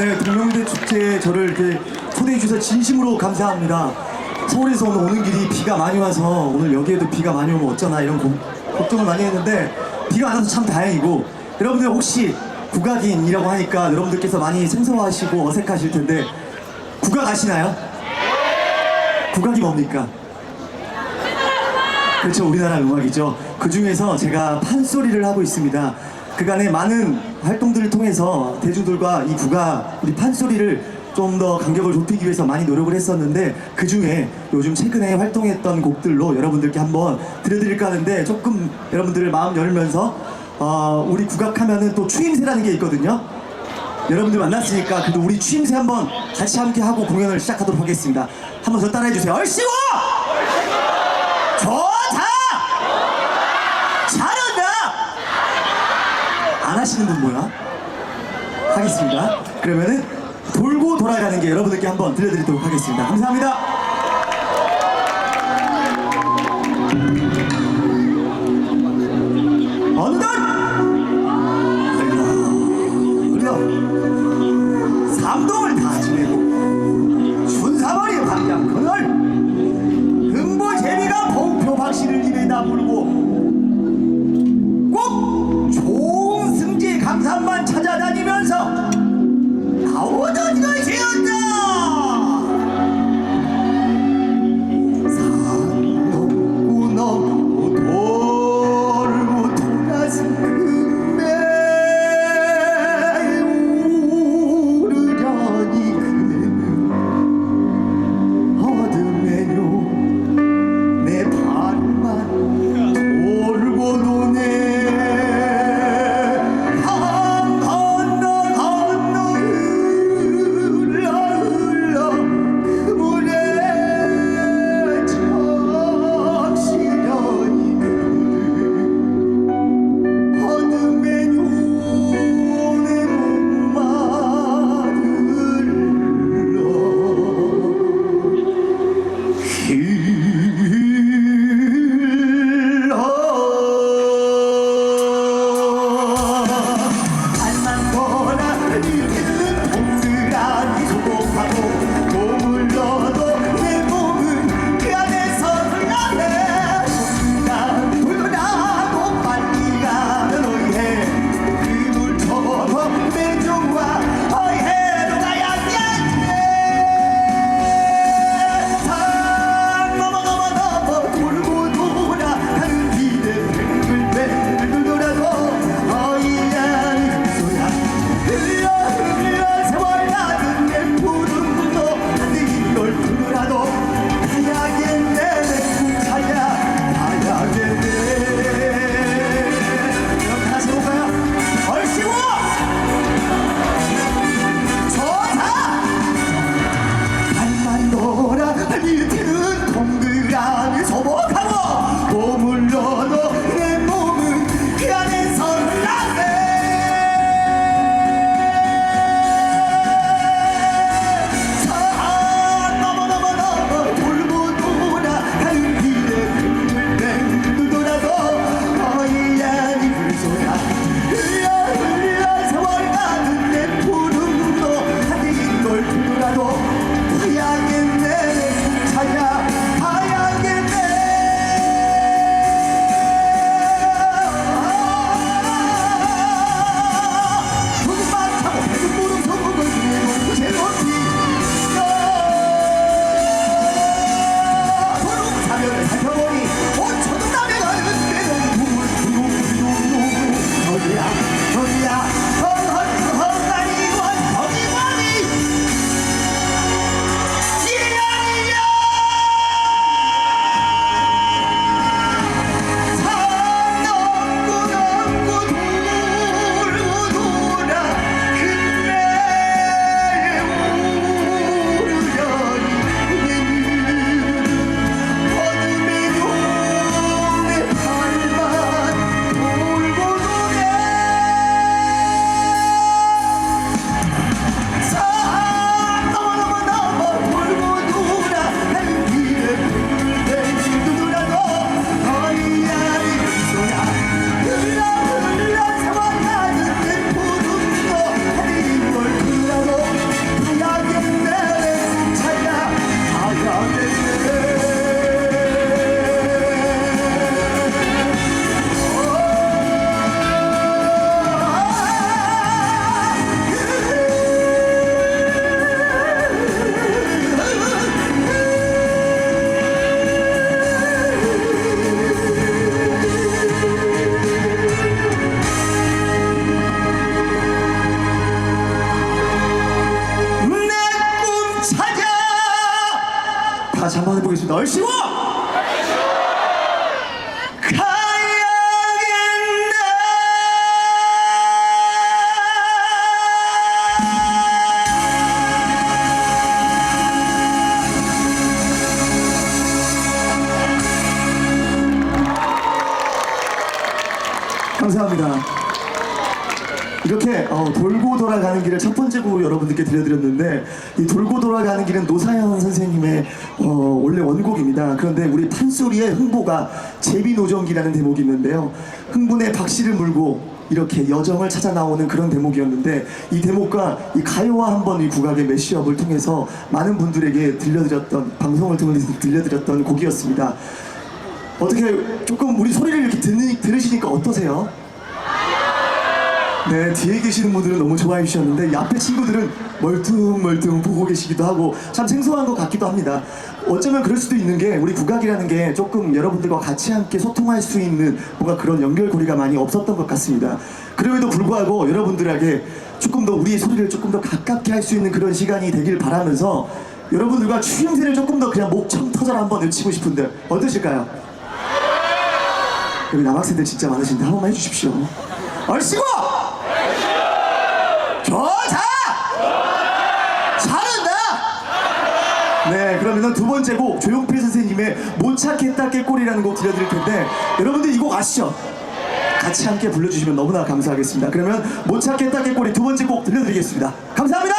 네, 동명대 축제에 저를 이렇게 초대해 주셔서 진심으로 감사합니다. 서울에서 오늘 오는 길이 비가 많이 와서 오늘 여기에도 비가 많이 오면 어쩌나 이런 고- 걱정을 많이 했는데 비가 안 와서 참 다행이고 여러분들 혹시 국악인이라고 하니까 여러분들께서 많이 생소하시고 어색하실 텐데 국악 아시나요? 국악이 뭡니까? 그렇죠 우리나라 음악이죠 그 중에서 제가 판소리를 하고 있습니다 그간의 많은 활동들을 통해서 대중들과 이 국악 우리 판소리를 좀 더 간격을 좁히기 위해서 많이 노력을 했었는데 그 중에 요즘 최근에 활동했던 곡들로 여러분들께 한번 들려드릴까 하는데 조금 여러분들을 마음 열면서 어, 우리 국악하면은 또 추임새라는 게 있거든요 여러분들 만났으니까 그래도 우리 추임새 한번 같이 함께 하고 공연을 시작하도록 하겠습니다 한번 더 따라해 주세요 얼씨구 좋다! 잘한다! 안 하시는 분 뭐야? 하겠습니다. 그러면은 돌고 돌아가는 게 여러분들께 한번 들려드리도록 하겠습니다. 감사합니다. 감사합니다. 이렇게 어, 돌고 돌아가는 길을 첫 번째 곡으로 여러분들께 들려드렸는데 이 돌고 돌아가는 길은 노사연 선생님의 어, 원래 원곡입니다. 그런데 우리 판소리의 흥보가 제비노정기라는 대목이 있는데요. 흥분의 박씨를 물고 이렇게 여정을 찾아 나오는 그런 대목이었는데 이 대목과 이 가요와 한번 이 국악의 매시업을 통해서 많은 분들에게 들려드렸던 방송을 통해서 들려드렸던 곡이었습니다. 어떻게 조금 우리 소리를 이렇게 듣는, 들으시니까 어떠세요? 네, 뒤에 계시는 분들은 너무 좋아해 주셨는데 이 앞에 친구들은 멀뚱멀뚱 보고 계시기도 하고 참 생소한 것 같기도 합니다. 어쩌면 그럴 수도 있는 게 우리 국악이라는 게 조금 여러분들과 같이 함께 소통할 수 있는 뭔가 그런 연결고리가 많이 없었던 것 같습니다. 그럼에도 불구하고 여러분들에게 조금 더 우리의 소리를 조금 더 가깝게 할 수 있는 그런 시간이 되길 바라면서 여러분들과 추임새를 조금 더 그냥 목청 터져라 한번 외치고 싶은데 어떠실까요? 여기 남학생들 진짜 많으신데 한 번만 해주십시오. 얼씨구! 좋다! 잘한다! 네, 그러면 두 번째 곡 조용필 선생님의 못 찾겠다 깨꼬리라는 곡 들려드릴 텐데 여러분들 이 곡 아시죠? 같이 함께 불러주시면 너무나 감사하겠습니다. 그러면 못 찾겠다 깨꼬리 두 번째 곡 들려드리겠습니다. 감사합니다!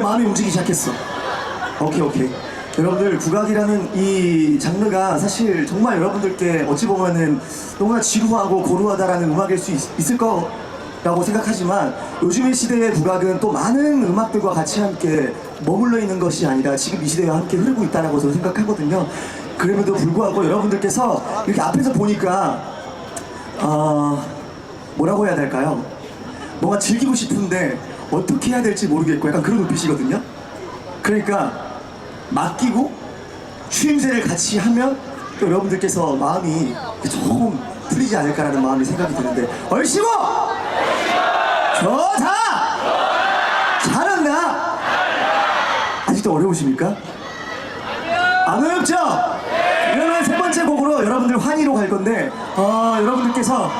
마음이 움직이기 시작했어. 오케이 오케이. 여러분들 국악이라는 이 장르가 사실 정말 여러분들께 어찌 보면은 너무나 지루하고 고루하다라는 음악일 수 있, 을 거라고 생각하지만 요즘의 시대의 국악은 또 많은 음악들과 같이 함께 머물러 있는 것이 아니라 지금 이 시대와 함께 흐르고 있다라고 저는 생각하거든요. 그럼에도 불구하고 여러분들께서 이렇게 앞에서 보니까 어, 뭐라고 해야 될까요? 뭔가 즐기고 싶은데 어떻게 해야 될지 모르겠고 약간 그런 눈빛이거든요. 그러니까 맡기고 추임새를 같이 하면 또 여러분들께서 마음이 조금 풀리지 않을까라는 마음이 생각이 드는데 얼씨구 좋다 잘한다 아직도 어려우십니까? 안 어렵죠? 그러면 세 번째 곡으로 여러분들 환희로 갈 건데 어, 여러분들께서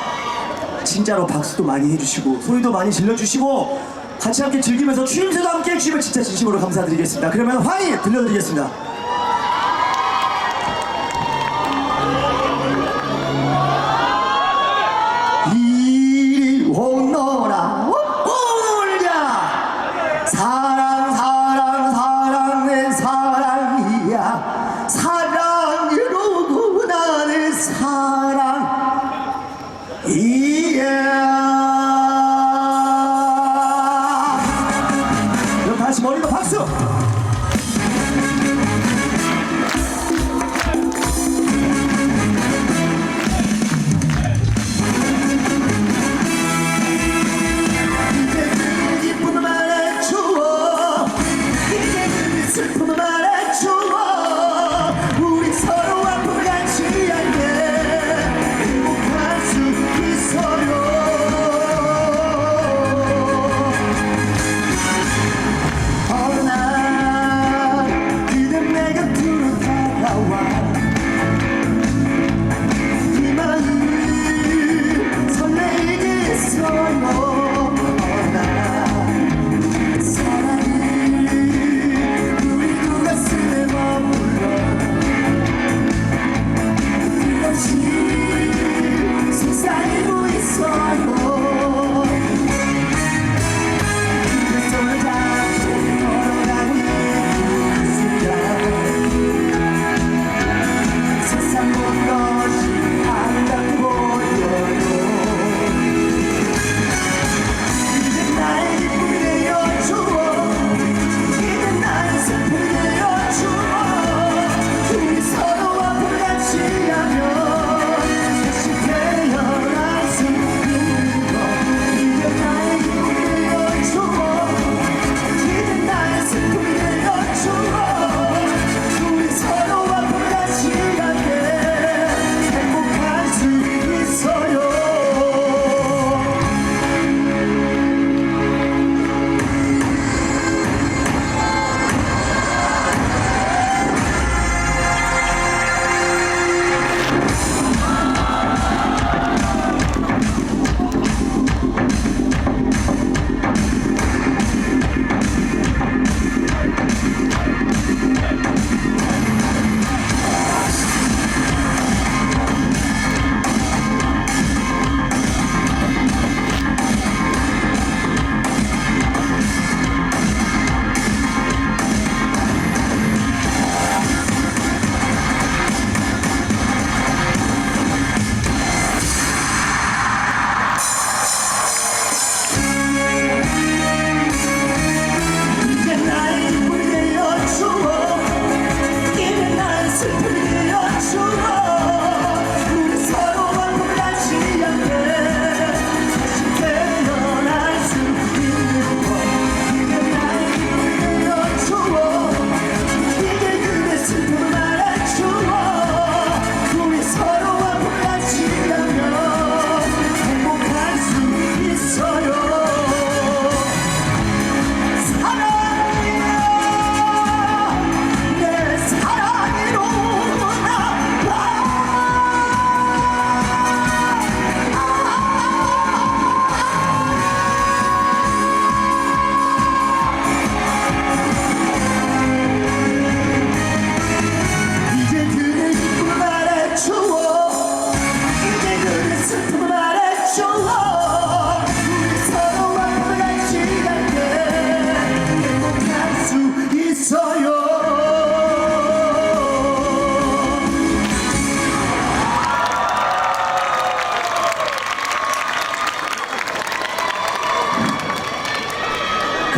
진짜로 박수도 많이 해주시고 소리도 많이 질러주시고 같이 함께 즐기면서 추임새도 함께 해주시면 진짜 진심으로 감사드리겠습니다. 그러면 환희 들려드리겠습니다.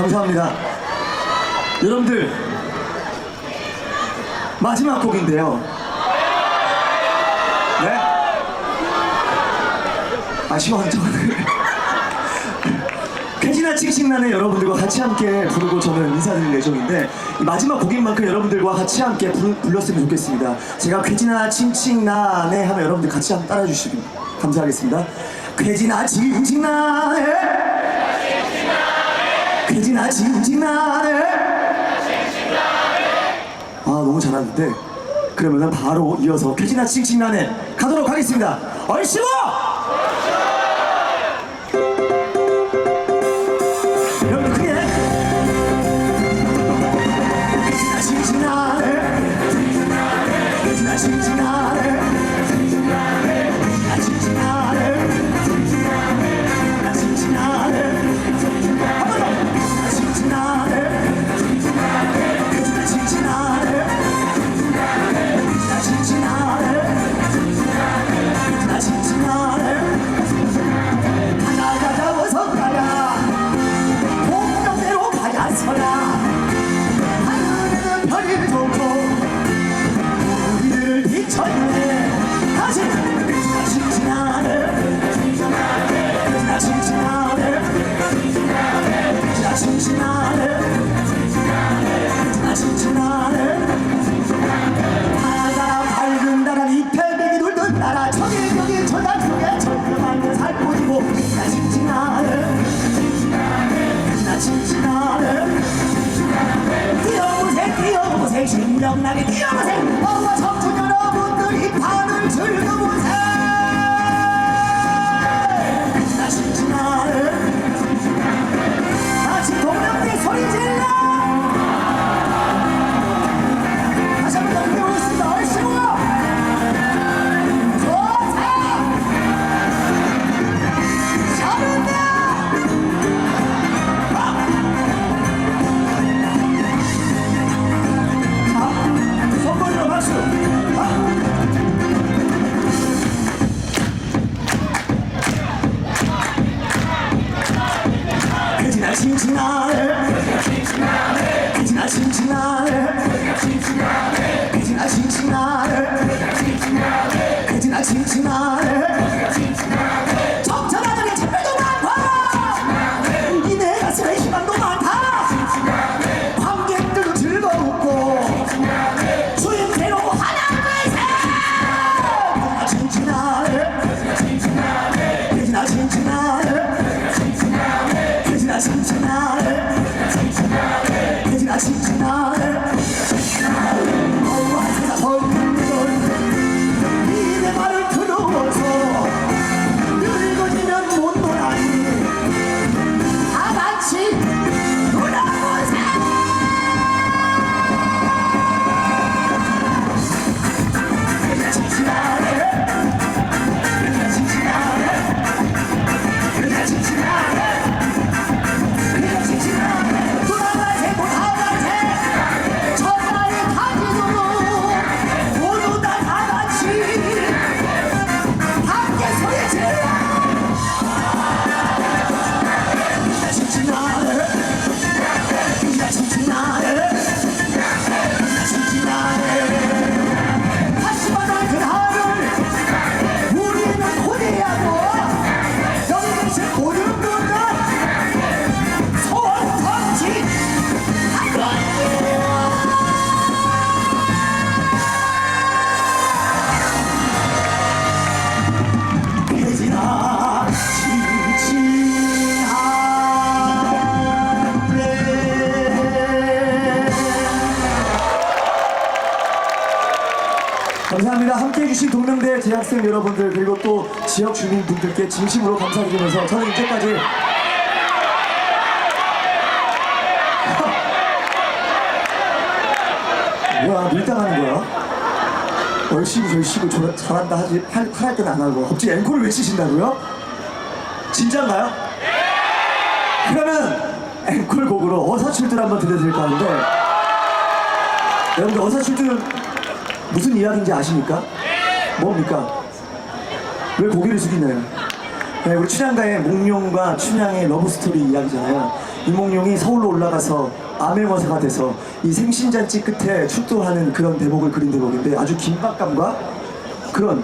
죄송합니다. 여러분들 마지막 곡인데요. 네? 아쉬워한 저는 쾌지나 칭칭나네 여러분들과 같이 함께 부르고 저는 인사드릴 예정인데 이 마지막 곡인 만큼 여러분들과 같이 함께 부르, 불렀으면 좋겠습니다. 제가 쾌지나 칭칭나네 하면 여러분들 같이 한번 따라해 주시면 감사하겠습니다. 쾌지나 칭칭나네 쾌지나 칭칭나네 아 너무 잘하는데 그러면은 바로 이어서 쾌지나 칭칭나네 가도록 하겠습니다. 얼씨구! 그지나 칭칭나네 그지나 칭칭나네 학생 여러분들 그리고 또 지역 주민분들께 진심으로 감사드리면서 저는 이제까지 뭐야 밀당하는 거야? 얼씨구 절씨구 저- 잘한다 하지 할, 할 때는 안 하고 갑자기 앵콜을 외치신다고요? 진짜인가요? 그러면 앵콜 곡으로 어사출들 한번 들려드릴까 하는데 여러분들 어사출들 무슨 이야기인지 아십니까? 뭡니까? 왜 고개를 숙이나요? 네, 우리 춘향가의 몽룡과 춘향의 러브스토리 이야기잖아요. 이몽룡이 서울로 올라가서 암행어사가 돼서 이 생신잔치 끝에 출두하는 그런 대목을 그린 대목인데 아주 긴박감과 그런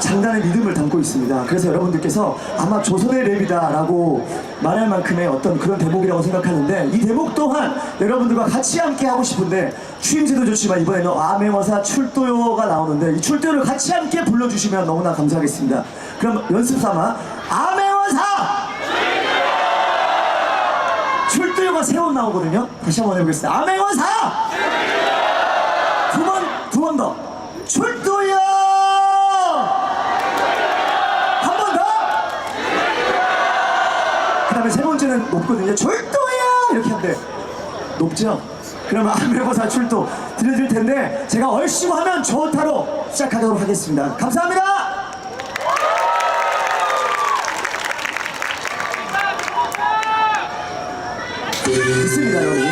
장단의 믿음을 담고 있습니다. 그래서 여러분들께서 아마 조선의 랩이다라고 말할 만큼의 어떤 그런 대목이라고 생각하는데 이 대목 또한 여러분들과 같이 함께 하고 싶은데 추임새도 좋지만 이번에는 암행어사 출도요가 나오는데 이 출도요를 같이 함께 불러주시면 너무나 감사하겠습니다. 그럼 연습 삼아 암행어사 출도요가 세 번 나오거든요. 다시 한번 해보겠습니다. 암행어사 두 번 두 번 더 출도요 한 번 더! 그 다음에 세 번째는 높거든요. 출도야! 이렇게 하는데 높죠? 그러면 아메고사 출도 들려드릴 텐데 제가 얼씨구 하면 좋다로 시작하도록 하겠습니다. 감사합니다! 있습니다, 여러분.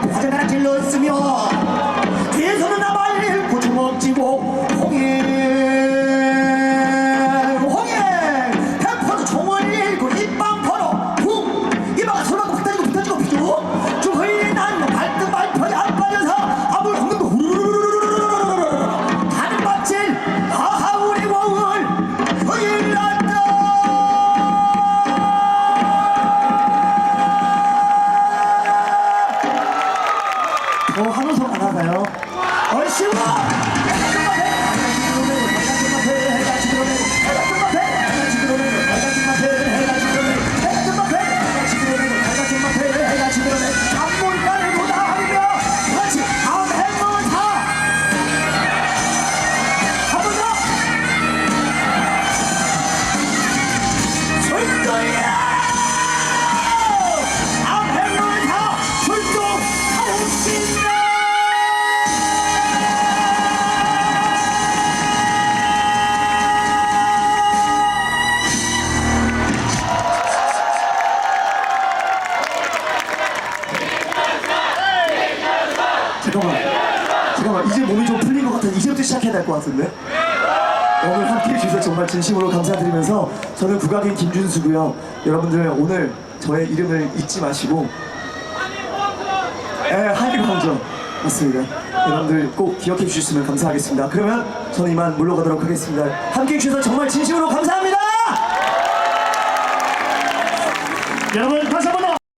가져가라 길로 쓰며 같은데 오늘 함께 해 주셔서 정말 진심으로 감사드리면서 저는 국악인 김준수고요 여러분들 오늘 저의 이름을 잊지 마시고 예, 한일광죠 맞습니다 여러분들 꼭 기억해 주셨으면 감사하겠습니다. 그러면 저는 이만 물러가도록 하겠습니다. 함께 해 주셔서 정말 진심으로 감사합니다.